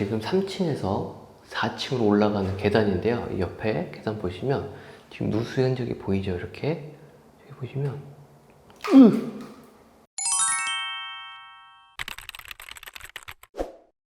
지금 3층에서 4층으로 올라가는 계단인데요. 이 옆에 계단 보시면 지금 누수 흔적이 보이죠? 이렇게. 여기 보시면.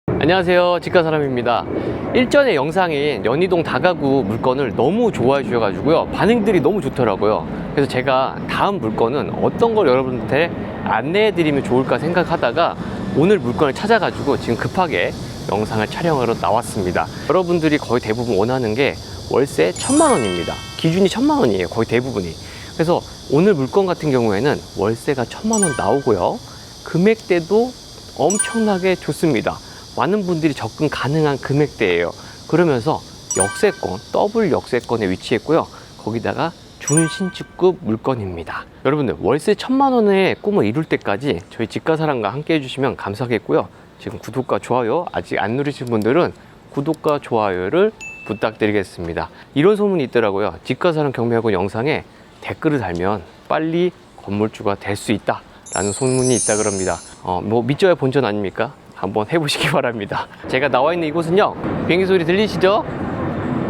안녕하세요. 집가사람입니다. 일전에 영상인 연희동 다가구 물건을 너무 좋아해 주셔가지고요. 반응들이 너무 좋더라고요. 그래서 제가 다음 물건은 어떤 걸 여러분한테 안내해 드리면 좋을까 생각하다가 오늘 물건을 찾아가지고 지금 급하게 영상을 촬영하러 나왔습니다 여러분들이 거의 대부분 원하는 게 월세 천만 원입니다 기준이 천만 원이에요 거의 대부분이 그래서 오늘 물건 같은 경우에는 월세가 천만 원 나오고요 금액대도 엄청나게 좋습니다. 많은 분들이 접근 가능한 금액대예요. 그러면서 역세권, 더블 역세권에 위치했고요. 거기다가 준신축급 물건입니다. 여러분들 월세 천만 원의 꿈을 이룰 때까지 저희 집가사랑과 함께 해주시면 감사하겠고요. 지금 구독과 좋아요 아직 안 누르신 분들은 구독과 좋아요를 부탁드리겠습니다. 이런 소문이 있더라고요. 집가사랑 경매학원 영상에 댓글을 달면 빨리 건물주가 될 수 있다. 라는 소문이 있다 그럽니다. 어, 뭐 믿져야 본전 아닙니까? 한번 해보시기 바랍니다. 제가 나와 있는 이곳은요. 비행기 소리 들리시죠?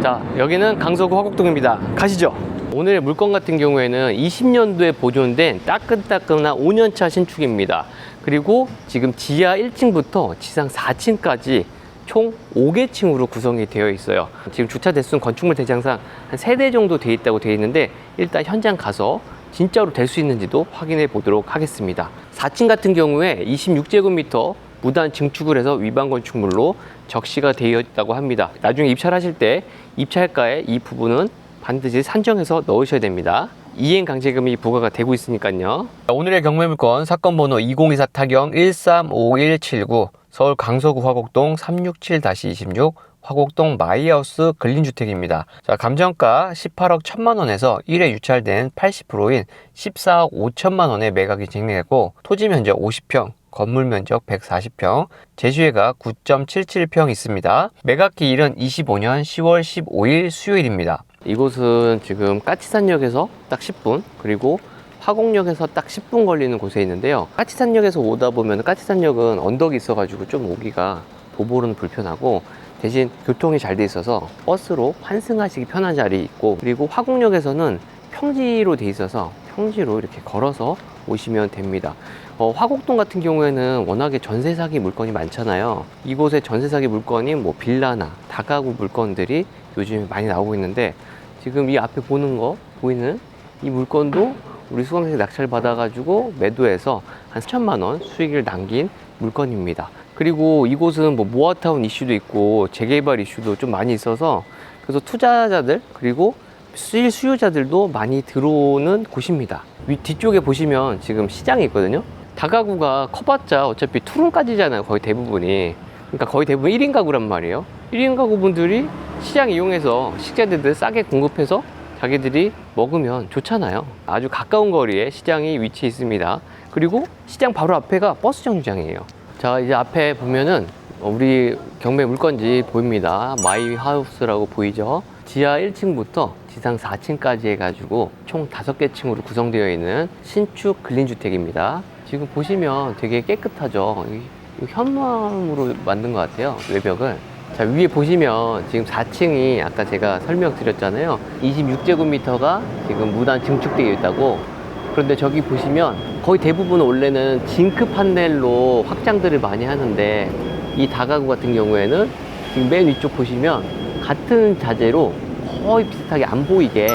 자, 여기는 강서구 화곡동입니다. 가시죠. 오늘 물건 같은 경우에는 20년도에 보존된 따끈따끈한 5년차 신축입니다. 그리고 지금 지하 1층부터 지상 4층까지 총 5개 층으로 구성이 되어 있어요. 지금 주차 대수는 건축물 대장상 한 3대 정도 돼 있다고 되어 있는데 일단 현장 가서 진짜로 될 수 있는지도 확인해 보도록 하겠습니다. 4층 같은 경우에 26제곱미터 무단 증축을 해서 위반 건축물로 적시가 되어 있다고 합니다. 나중에 입찰 하실 때 입찰가에 이 부분은 반드시 산정해서 넣으셔야 됩니다. 이행 강제금이 부과가 되고 있으니까요. 오늘의 경매 물건 사건 번호 2024 타경 135179 서울 강서구 화곡동 367-26 화곡동 마이하우스 근린주택입니다. 자, 감정가 18억 1천만 원에서 1회 유찰된 80%인 14억 5천만 원에 매각이 진행했고 토지 면적 50평, 건물 면적 140평, 제주해가 9.77평 있습니다. 매각 기일은 25년 10월 15일 수요일입니다. 이곳은 지금 까치산역에서 딱 10분, 그리고 화곡역에서 딱 10분 걸리는 곳에 있는데요. 까치산역에서 오다 보면 까치산역은 언덕이 있어 가지고 좀 오기가 도보로는 불편하고 대신 교통이 잘 돼 있어서 버스로 환승하시기 편한 자리 있고 그리고 화곡역에서는 평지로 돼 있어서 평지로 이렇게 걸어서 오시면 됩니다. 어, 화곡동 같은 경우에는 워낙에 전세 사기 물건이 많잖아요. 이곳에 전세 사기 물건이 뭐 빌라나 다가구 물건들이 요즘에 많이 나오고 있는데 지금 이 앞에 보는 거 보이는 이 물건도 우리 수강생 낙찰 받아가지고 매도해서 한 3천만 원 수익을 남긴 물건입니다. 그리고 이곳은 뭐 모아타운 이슈도 있고 재개발 이슈도 좀 많이 있어서 그래서 투자자들 그리고 수일 수요자들도 많이 들어오는 곳입니다. 위 뒤쪽에 보시면 지금 시장이 있거든요. 다가구가 커봤자 어차피 투룸까지잖아요. 거의 대부분이. 그러니까 거의 대부분 1인 가구란 말이에요. 1인 가구분들이 시장 이용해서 식자재들 싸게 공급해서 자기들이 먹으면 좋잖아요. 아주 가까운 거리에 시장이 위치해 있습니다. 그리고 시장 바로 앞에가 버스 정류장이에요. 자, 이제 앞에 보면은 우리 경매 물건지 보입니다. 마이 하우스라고 보이죠? 지하 1층부터 지상 4층까지 해가지고 총 5개 층으로 구성되어 있는 신축 근린주택입니다. 지금 보시면 되게 깨끗하죠? 현무암으로 만든 것 같아요. 외벽을. 자, 위에 보시면 지금 4층이 아까 제가 설명드렸잖아요. 26제곱미터가 지금 무단 증축되어 있다고. 그런데 저기 보시면 거의 대부분 원래는 징크 판넬로 확장들을 많이 하는데 이 다가구 같은 경우에는 지금 맨 위쪽 보시면 같은 자재로 거의 비슷하게 안 보이게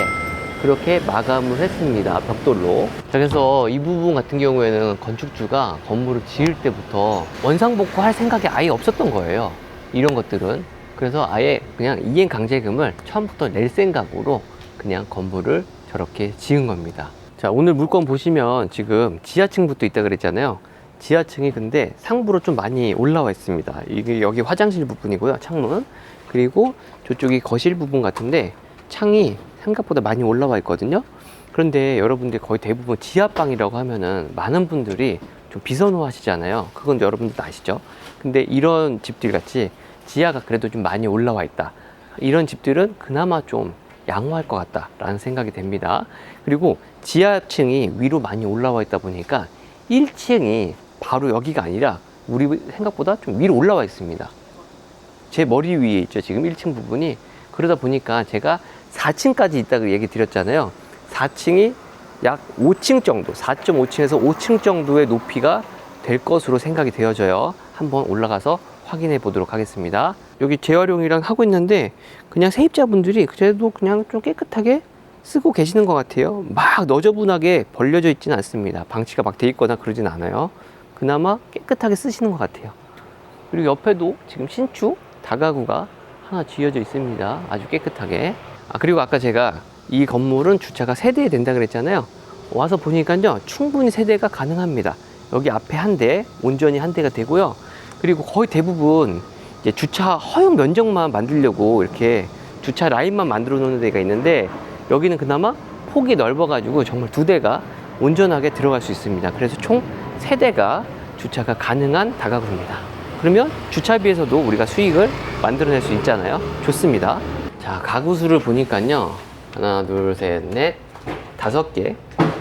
그렇게 마감을 했습니다. 벽돌로. 자, 그래서 이 부분 같은 경우에는 건축주가 건물을 지을 때부터 원상복구 할 생각이 아예 없었던 거예요. 이런 것들은. 그래서 아예 그냥 이행 강제금을 처음부터 낼 생각으로 그냥 건물을 저렇게 지은 겁니다. 자, 오늘 물건 보시면 지금 지하층부터 있다 그랬잖아요. 지하층이 근데 상부로 좀 많이 올라와 있습니다. 이게 여기 화장실 부분이고요. 창문. 그리고 저쪽이 거실 부분 같은데 창이 생각보다 많이 올라와 있거든요. 그런데 여러분들 거의 대부분 지하방이라고 하면은 많은 분들이 좀 비선호 하시잖아요. 그건 여러분들도 아시죠? 근데 이런 집들 같이 지하가 그래도 좀 많이 올라와 있다. 이런 집들은 그나마 좀 양호할 것 같다라는 생각이 됩니다. 그리고 지하층이 위로 많이 올라와 있다 보니까 1층이 바로 여기가 아니라 우리 생각보다 좀 위로 올라와 있습니다. 제 머리 위에 있죠. 지금 1층 부분이. 그러다 보니까 제가 4층까지 있다고 얘기 드렸잖아요. 4층이 약 5층 정도, 4.5층에서 5층 정도의 높이가 될 것으로 생각이 되어져요. 한번 올라가서 확인해 보도록 하겠습니다. 여기 재활용이랑 하고 있는데 그냥 세입자분들이 그래도 그냥 좀 깨끗하게 쓰고 계시는 것 같아요. 막 너저분하게 벌려져 있지는 않습니다. 방치가 막 돼 있거나 그러진 않아요. 그나마 깨끗하게 쓰시는 것 같아요. 그리고 옆에도 지금 신축 다가구가 하나 지어져 있습니다. 아주 깨끗하게. 아, 그리고 아까 제가 이 건물은 주차가 세대 된다 그랬잖아요. 와서 보니까요, 충분히 세대가 가능합니다. 여기 앞에 한 대, 온전히 한 대가 되고요. 그리고 거의 대부분 이제 주차 허용 면적만 만들려고 이렇게 주차 라인만 만들어 놓는 데가 있는데 여기는 그나마 폭이 넓어가지고 정말 두 대가 온전하게 들어갈 수 있습니다. 그래서 총 세 대가 주차가 가능한 다가구입니다. 그러면 주차비에서도 우리가 수익을 만들어낼 수 있잖아요. 좋습니다. 자, 가구 수를 보니까요. 하나, 둘, 셋, 넷, 다섯 개.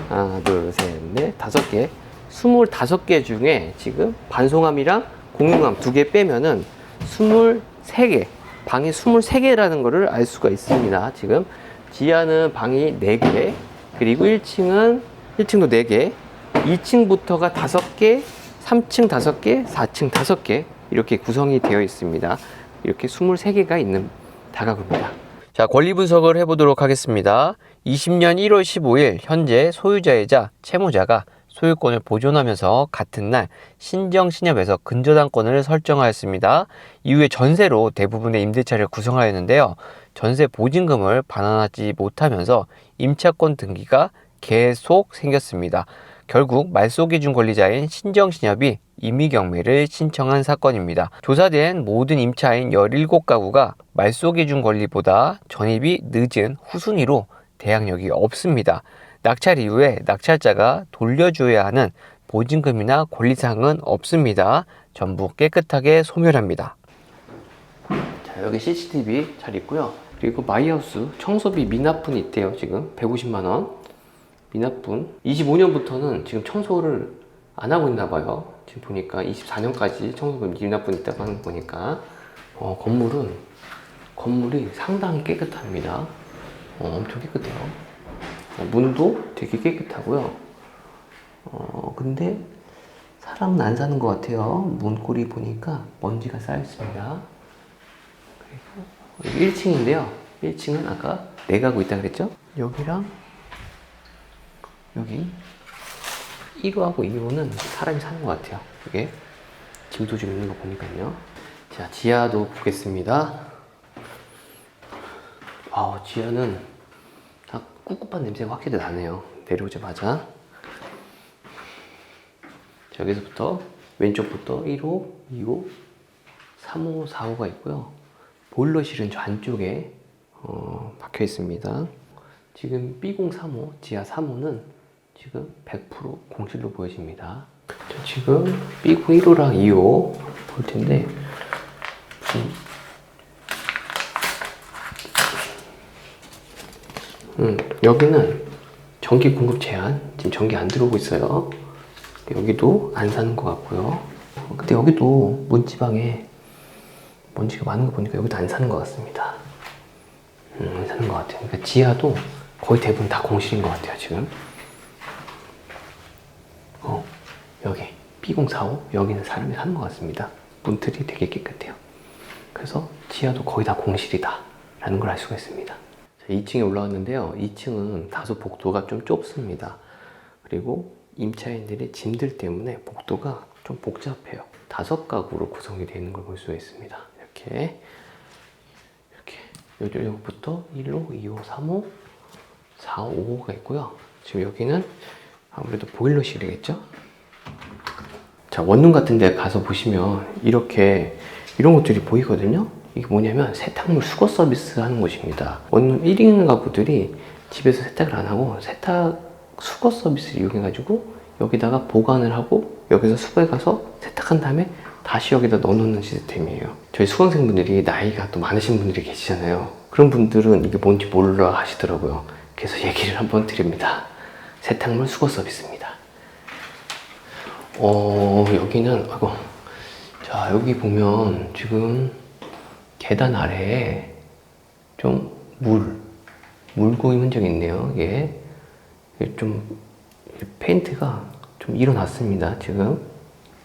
하나, 둘, 셋, 넷, 다섯 개. 스물다섯 개 중에 지금 반송함이랑 공용함 두 개 빼면은 스물세 개. 방이 스물세 개라는 거를 알 수가 있습니다. 지금 지하는 방이 네 개. 그리고 1층은 1층도 네 개. 2층부터가 다섯 개, 3층 다섯 개, 4층 다섯 개 이렇게 구성이 되어 있습니다. 이렇게 23개가 있는 다가구입니다. 자, 권리 분석을 해보도록 하겠습니다. 20년 1월 15일 현재 소유자이자 채무자가 소유권을 보존하면서 같은 날 신정 신협에서 근저당권을 설정하였습니다. 이후에 전세로 대부분의 임대차를 구성하였는데요. 전세 보증금을 반환하지 못하면서 임차권 등기가 계속 생겼습니다. 결국 말소기준 권리자인 신정신협이 임의경매를 신청한 사건입니다. 조사된 모든 임차인 17가구가 말소기준 권리보다 전입이 늦은 후순위로 대항력이 없습니다. 낙찰 이후에 낙찰자가 돌려줘야 하는 보증금이나 권리사항은 없습니다. 전부 깨끗하게 소멸합니다. 자, 여기 CCTV 잘 있고요. 그리고 마이하우스 청소비 미납분이 있대요. 지금 150만 원. 미납분. 25년부터는 지금 청소를 안 하고 있나 봐요. 지금 보니까 24년까지 청소비 미납분 있다고 하는 거 보니까 어, 건물은 건물이 상당히 깨끗합니다. 어, 엄청 깨끗해요. 어, 문도 되게 깨끗하고요. 어, 근데 사람은 안 사는 것 같아요. 문고리 보니까 먼지가 쌓여 있습니다. 그리고 여기 1층인데요. 1층은 아까 네 가구 있다 그랬죠? 여기랑 여기 1호하고 2호는 사람이 사는 것 같아요. 이게 짐도 좀 있는 거 보니까요. 자, 지하도 보겠습니다. 아, 지하는 다 꿉꿉한 냄새가 확실히 나네요. 내려오자마자. 자, 여기서부터 왼쪽부터 1호, 2호, 3호, 4호가 있고요. 보일러실은 저 안쪽에 어, 박혀 있습니다. 지금 B035 지하 3호는 지금 100% 공실로 보여집니다. 자, 지금 B01호랑 2호 볼 텐데 음, 음, 여기는 전기 공급 제한 지금 전기 안 들어오고 있어요. 여기도 안 사는 것 같고요. 근데 여기도 문지방에 먼지가 많은 거 보니까 여기도 안 사는 것 같습니다. 음, 안 사는 것 같아요. 그러니까 지하도 거의 대부분 다 공실인 것 같아요, 지금. 어, 여기 B045 여기는 사람이 사는 것 같습니다. 문틀이 되게 깨끗해요. 그래서 지하도 거의 다 공실이다 라는 걸 알 수가 있습니다. 자, 2층에 올라왔는데요. 2층은 다소 복도가 좀 좁습니다. 그리고 임차인들의 짐들 때문에 복도가 좀 복잡해요. 다섯 가구로 구성이 되어 있는 걸 볼 수가 있습니다. 이렇게 이렇게 여기부터 1호, 2호, 3호, 4호, 5호가 있고요. 지금 여기는 아무래도 보일러실이겠죠? 자, 원룸 같은 데 가서 보시면 이렇게 이런 것들이 보이거든요? 이게 뭐냐면 세탁물 수거 서비스 하는 곳입니다. 원룸 1인 가구들이 집에서 세탁을 안 하고 세탁 수거 서비스를 이용해가지고 여기다가 보관을 하고 여기서 수거해 가서 세탁한 다음에 다시 여기다 넣어놓는 시스템이에요. 저희 수강생분들이 나이가 또 많으신 분들이 계시잖아요. 그런 분들은 이게 뭔지 몰라 하시더라고요. 그래서 얘기를 한번 드립니다. 세탁물 수거 서비스입니다. 어, 여기는, 아이고. 자, 여기 보면 지금 계단 아래에 좀 물, 물고임 흔적이 있네요. 이게 좀 페인트가 좀 일어났습니다. 지금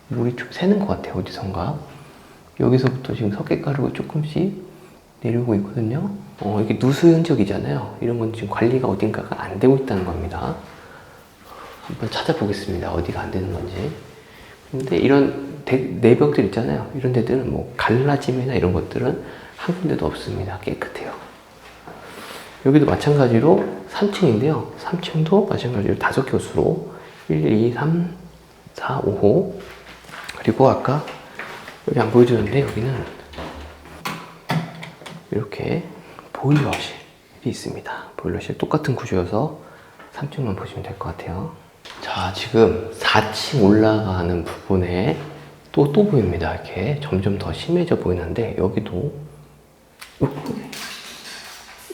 물이 좀 새는 것 같아요. 어디선가 여기서부터 지금 석회가루가 조금씩 내려오고 있거든요. 어, 이게 누수 흔적이잖아요. 이런 건 지금 관리가 어딘가가 안 되고 있다는 겁니다. 한번 찾아보겠습니다. 어디가 안 되는 건지. 근데 이런 대- 내벽들 있잖아요. 이런 데들은 뭐 갈라짐이나 이런 것들은 한 군데도 없습니다. 깨끗해요. 여기도 마찬가지로 3층인데요. 3층도 마찬가지로 다섯 교수로 1, 2, 3, 4, 5호 그리고 아까 여기 안 보여주는데 여기는 이렇게 보일러실이 있습니다. 보일러실 똑같은 구조여서 3층만 보시면 될 것 같아요. 자, 지금 4층 올라가는 부분에 또, 또 보입니다. 이렇게 점점 더 심해져 보이는데 여기도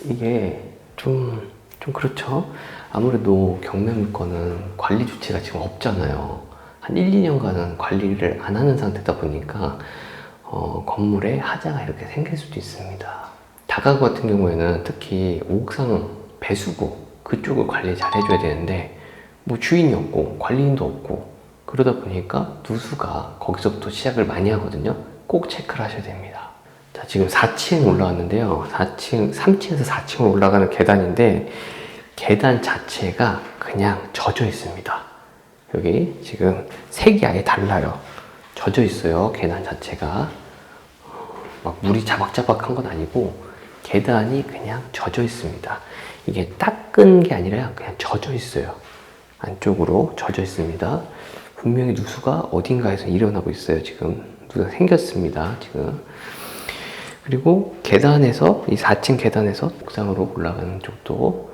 이게 좀, 좀 그렇죠. 아무래도 경매 물건은 관리 주체가 지금 없잖아요. 한 1, 2년간은 관리를 안 하는 상태다 보니까 어, 건물에 하자가 이렇게 생길 수도 있습니다. 다가구 같은 경우에는 특히 옥상 배수구 그쪽을 관리 잘 해줘야 되는데 뭐 주인이 없고 관리인도 없고 그러다 보니까 누수가 거기서부터 시작을 많이 하거든요. 꼭 체크를 하셔야 됩니다. 자, 지금 4층 올라왔는데요. 4층, 3층에서 4층으로 올라가는 계단인데 계단 자체가 그냥 젖어 있습니다. 여기 지금 색이 아예 달라요. 젖어 있어요. 계단 자체가. 막 물이 자박자박한 건 아니고 계단이 그냥 젖어 있습니다. 이게 닦은 게 아니라 그냥 젖어 있어요. 안쪽으로 젖어 있습니다. 분명히 누수가 어딘가에서 일어나고 있어요. 지금 누수가 생겼습니다. 지금 그리고 계단에서 이 4층 계단에서 옥상으로 올라가는 쪽도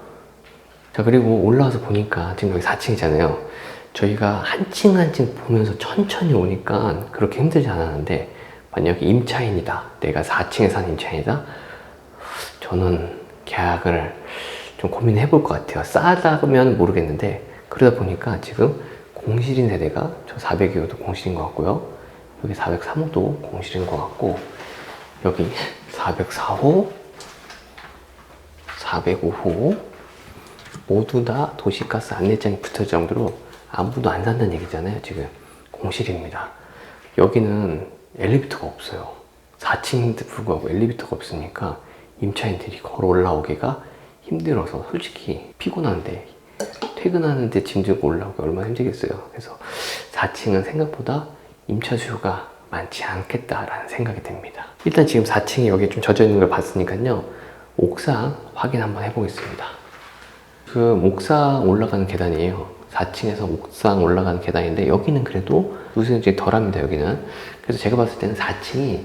자 그리고 올라와서 보니까 지금 여기 4층이잖아요. 저희가 한 층 한 층 보면서 천천히 오니까 그렇게 힘들지 않았는데 만약에 임차인이다. 내가 4층에 사는 임차인이다. 저는 계약을 좀 고민해 볼 것 같아요. 싸다면 모르겠는데 그러다 보니까 지금 공실인 세대가 저 402호도 공실인 것 같고요. 여기 403호도 공실인 것 같고 여기 404호, 405호 모두 다 도시가스 안내장이 붙을 정도로 아무도 안 산다는 얘기잖아요. 지금 공실입니다. 여기는 엘리베이터가 없어요. 4층인데 불구하고 엘리베이터가 없으니까 임차인들이 걸어 올라오기가 힘들어서 솔직히 피곤한데 퇴근하는데 짐 들고 올라오기 얼마나 힘들겠어요. 그래서 4층은 생각보다 임차 수요가 많지 않겠다라는 생각이 듭니다. 일단 지금 4층에 여기 좀 젖어 있는 걸 봤으니까요. 옥상 확인 한번 해보겠습니다. 그 옥상 올라가는 계단이에요. 4층에서 옥상 올라가는 계단인데 여기는 그래도 누수형이 덜합니다. 여기는 그래서 제가 봤을 때는 4층이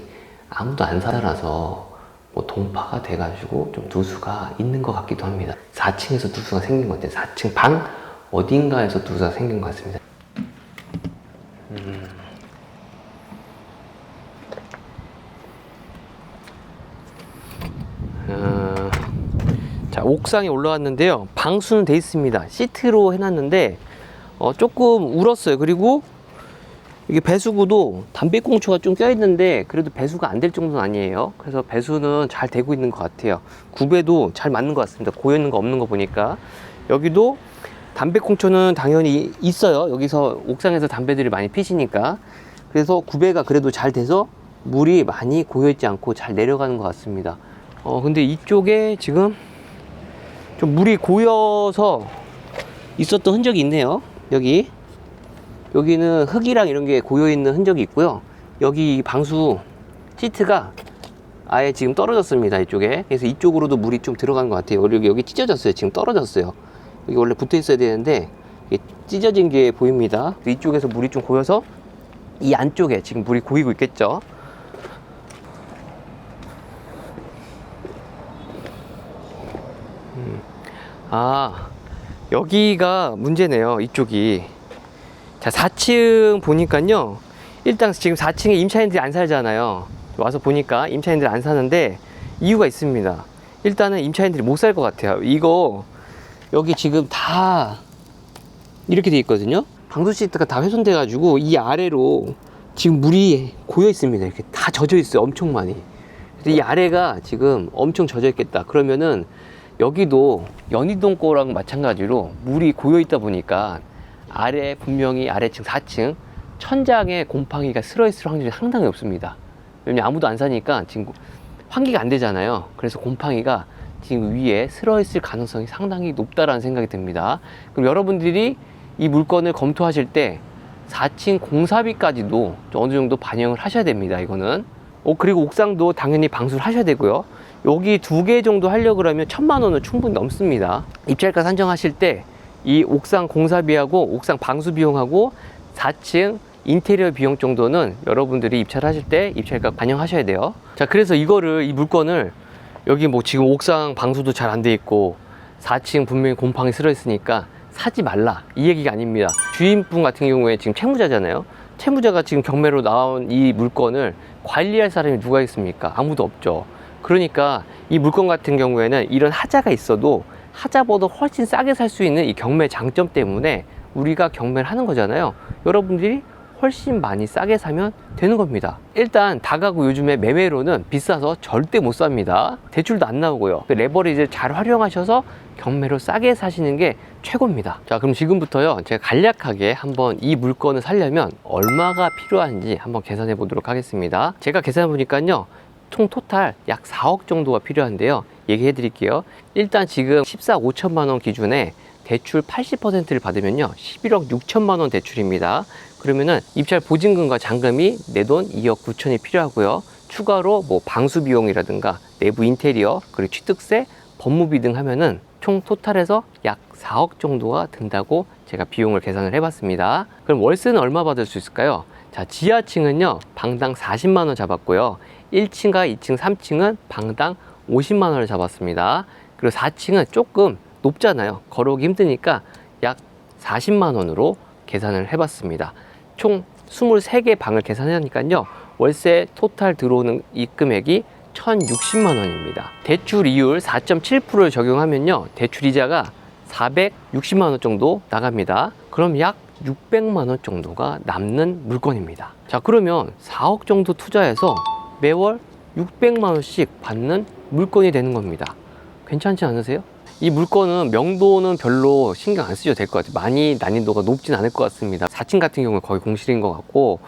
아무도 안 살아서 뭐 동파가 돼가지고 좀 누수가 있는 것 같기도 합니다. 4층에서 누수가 생긴 것 같아요. 4층 방 어딘가에서 누수가 생긴 것 같습니다. 어, 자 옥상에 올라왔는데요 방수는 돼 있습니다 시트로 해놨는데 어, 조금 울었어요 그리고 이게 배수구도 담배꽁초가 좀 껴있는데 그래도 배수가 안 될 정도는 아니에요. 그래서 배수는 잘 되고 있는 것 같아요. 구배도 잘 맞는 것 같습니다. 고여있는 거 없는 거 보니까. 여기도 담배꽁초는 당연히 있어요. 여기서 옥상에서 담배들이 많이 피시니까. 그래서 구배가 그래도 잘 돼서 물이 많이 고여있지 않고 잘 내려가는 것 같습니다. 어 근데 이쪽에 지금 좀 물이 고여서 있었던 흔적이 있네요. 여기 여기는 흙이랑 이런 게 고여 있는 흔적이 있고요. 여기 방수 시트가 아예 지금 떨어졌습니다. 이쪽에 그래서 이쪽으로도 물이 좀 들어간 것 같아요. 여기 여기 찢어졌어요. 지금 떨어졌어요. 여기 원래 붙어 있어야 되는데 이게 찢어진 게 보입니다. 이쪽에서 물이 좀 고여서 이 안쪽에 지금 물이 고이고 있겠죠. 아, 여기가 문제네요. 이쪽이. 자, 4층 보니까요. 일단 지금 4층에 임차인들이 안 살잖아요. 와서 보니까 임차인들이 안 사는데 이유가 있습니다. 일단은 임차인들이 못 살 것 같아요. 이거 여기 지금 다 이렇게 돼 있거든요. 방수 시트가 다 훼손돼 가지고 이 아래로 지금 물이 고여 있습니다. 이렇게 다 젖어 있어요. 엄청 많이. 이 아래가 지금 엄청 젖어 있겠다. 그러면은 여기도 연희동 거랑 마찬가지로 물이 고여 있다 보니까 아래 분명히 아래층 4층 천장에 곰팡이가 슬어 있을 확률이 상당히 없습니다. 왜냐면 아무도 안 사니까 지금 환기가 안 되잖아요. 그래서 곰팡이가 지금 위에 슬어 있을 가능성이 상당히 높다라는 생각이 듭니다. 그럼 여러분들이 이 물건을 검토하실 때 4층 공사비까지도 좀 어느 정도 반영을 하셔야 됩니다. 이거는. 어, 그리고 옥상도 당연히 방수를 하셔야 되고요. 여기 두 개 정도 하려고 그러면 천만 원은 충분히 넘습니다. 입찰가 산정하실 때 이 옥상 공사비하고 옥상 방수 비용하고 4층 인테리어 비용 정도는 여러분들이 입찰 하실 때 입찰가 반영하셔야 돼요. 자, 그래서 이거를 이 물건을 여기 뭐 지금 옥상 방수도 잘 안 돼 있고 4층 분명히 곰팡이 슬어 있으니까 사지 말라 이 얘기가 아닙니다. 주인분 같은 경우에 지금 채무자잖아요. 채무자가 지금 경매로 나온 이 물건을 관리할 사람이 누가 있습니까? 아무도 없죠. 그러니까 이 물건 같은 경우에는 이런 하자가 있어도 하자보다 훨씬 싸게 살 수 있는 이 경매 장점 때문에 우리가 경매를 하는 거잖아요. 여러분들이 훨씬 많이 싸게 사면 되는 겁니다. 일단 다가구 요즘에 매매로는 비싸서 절대 못 삽니다. 대출도 안 나오고요. 그 레버리지를 잘 활용하셔서 경매로 싸게 사시는 게 최고입니다. 자, 그럼 지금부터요. 제가 간략하게 한번 이 물건을 살려면 얼마가 필요한지 한번 계산해 보도록 하겠습니다. 제가 계산해 보니까요. 총 토탈 약 4억 정도가 필요한데요. 얘기해 드릴게요. 일단 지금 14, 5천만 원 기준에 대출 80%를 받으면요. 11억 6천만 원 대출입니다. 그러면은 입찰 보증금과 잔금이 내 돈 2억 9천이 필요하고요. 추가로 뭐 방수 비용이라든가 내부 인테리어 그리고 취득세, 법무비 등 하면은 총 토탈에서 약 4억 정도가 든다고 제가 비용을 계산을 해봤습니다. 그럼 월세는 얼마 받을 수 있을까요? 자, 지하층은요, 방당 40만 원 잡았고요. 1층과 2층, 3층은 방당 50만 원을 잡았습니다. 그리고 4층은 조금 높잖아요. 걸어오기 힘드니까 약 40만 원으로 계산을 해봤습니다. 총 23개 방을 계산하니까요. 월세 토탈 들어오는 이 금액이 1,060만 원입니다. 대출 이율 4.7%를 적용하면요. 대출 이자가 460만 원 정도 나갑니다. 그럼 약 600만 원 정도가 남는 물건입니다. 자, 그러면 4억 정도 투자해서 매월 600만 원씩 받는 물건이 되는 겁니다. 괜찮지 않으세요? 이 물건은 명도는 별로 신경 안 쓰셔도 될 것 같아요. 많이 난이도가 높진 않을 것 같습니다. 4층 같은 경우는 거의 공실인 것 같고,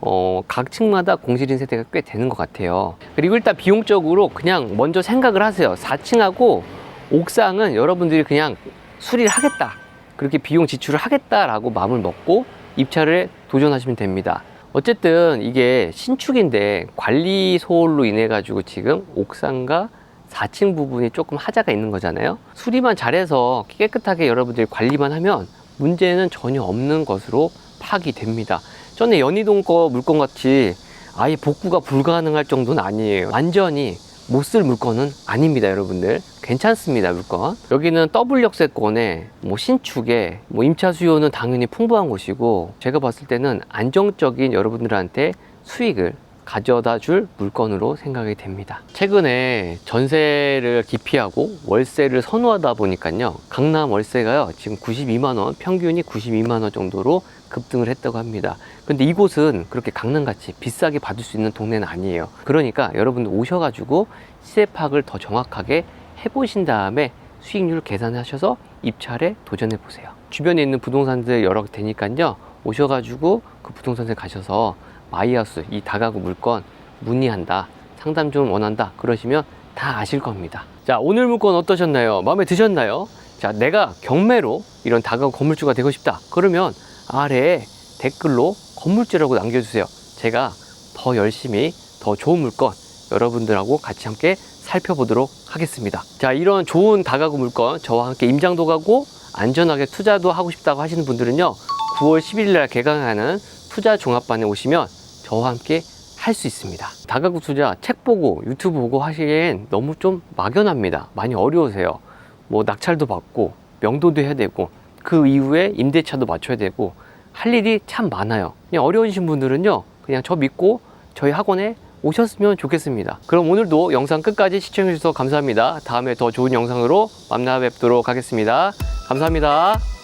어, 각 층마다 공실인 세대가 꽤 되는 것 같아요. 그리고 일단 비용적으로 그냥 먼저 생각을 하세요. 4층하고 옥상은 여러분들이 그냥 수리를 하겠다. 그렇게 비용 지출을 하겠다라고 마음을 먹고 입찰에 도전하시면 됩니다. 어쨌든 이게 신축인데 관리 소홀로 인해 가지고 지금 옥상과 4층 부분이 조금 하자가 있는 거잖아요. 수리만 잘해서 깨끗하게 여러분들이 관리만 하면 문제는 전혀 없는 것으로 파악이 됩니다. 전에 연희동 거 물건 같이 아예 복구가 불가능할 정도는 아니에요. 완전히 못 쓸 물건은 아닙니다, 여러분들. 괜찮습니다, 물건. 여기는 더블 역세권에 뭐 신축에 뭐 임차 수요는 당연히 풍부한 곳이고 제가 봤을 때는 안정적인 여러분들한테 수익을 가져다 줄 물건으로 생각이 됩니다. 최근에 전세를 기피하고 월세를 선호하다 보니까요. 강남 월세가요. 지금 92만 원, 평균이 92만 원 정도로 급등을 했다고 합니다. 근데 이곳은 그렇게 강남같이 비싸게 받을 수 있는 동네는 아니에요. 그러니까 여러분들 오셔가지고 시세 파악을 더 정확하게 해보신 다음에 수익률 계산하셔서 입찰에 도전해 보세요. 주변에 있는 부동산들 여러 개 되니까요. 오셔가지고 그 부동산에 가셔서 마이하우스 이 다가구 물건 문의한다 상담 좀 원한다 그러시면 다 아실 겁니다 자 오늘 물건 어떠셨나요 마음에 드셨나요 자 내가 경매로 이런 다가구 건물주가 되고 싶다 그러면 아래에 댓글로 건물주라고 남겨주세요 제가 더 열심히 더 좋은 물건 여러분들하고 같이 함께 살펴보도록 하겠습니다 자 이런 좋은 다가구 물건 저와 함께 임장도 가고 안전하게 투자도 하고 싶다고 하시는 분들은요 9월 11일 날 개강하는 투자 종합반에 오시면 저와 함께 할 수 있습니다. 다가구 투자 책 보고 유튜브 보고 하시기엔 너무 좀 막연합니다. 많이 어려우세요. 뭐 낙찰도 받고 명도도 해야 되고 그 이후에 임대차도 맞춰야 되고 할 일이 참 많아요. 그냥 어려우신 분들은요. 그냥 저 믿고 저희 학원에 오셨으면 좋겠습니다. 그럼 오늘도 영상 끝까지 시청해 주셔서 감사합니다. 다음에 더 좋은 영상으로 만나 뵙도록 하겠습니다. 감사합니다.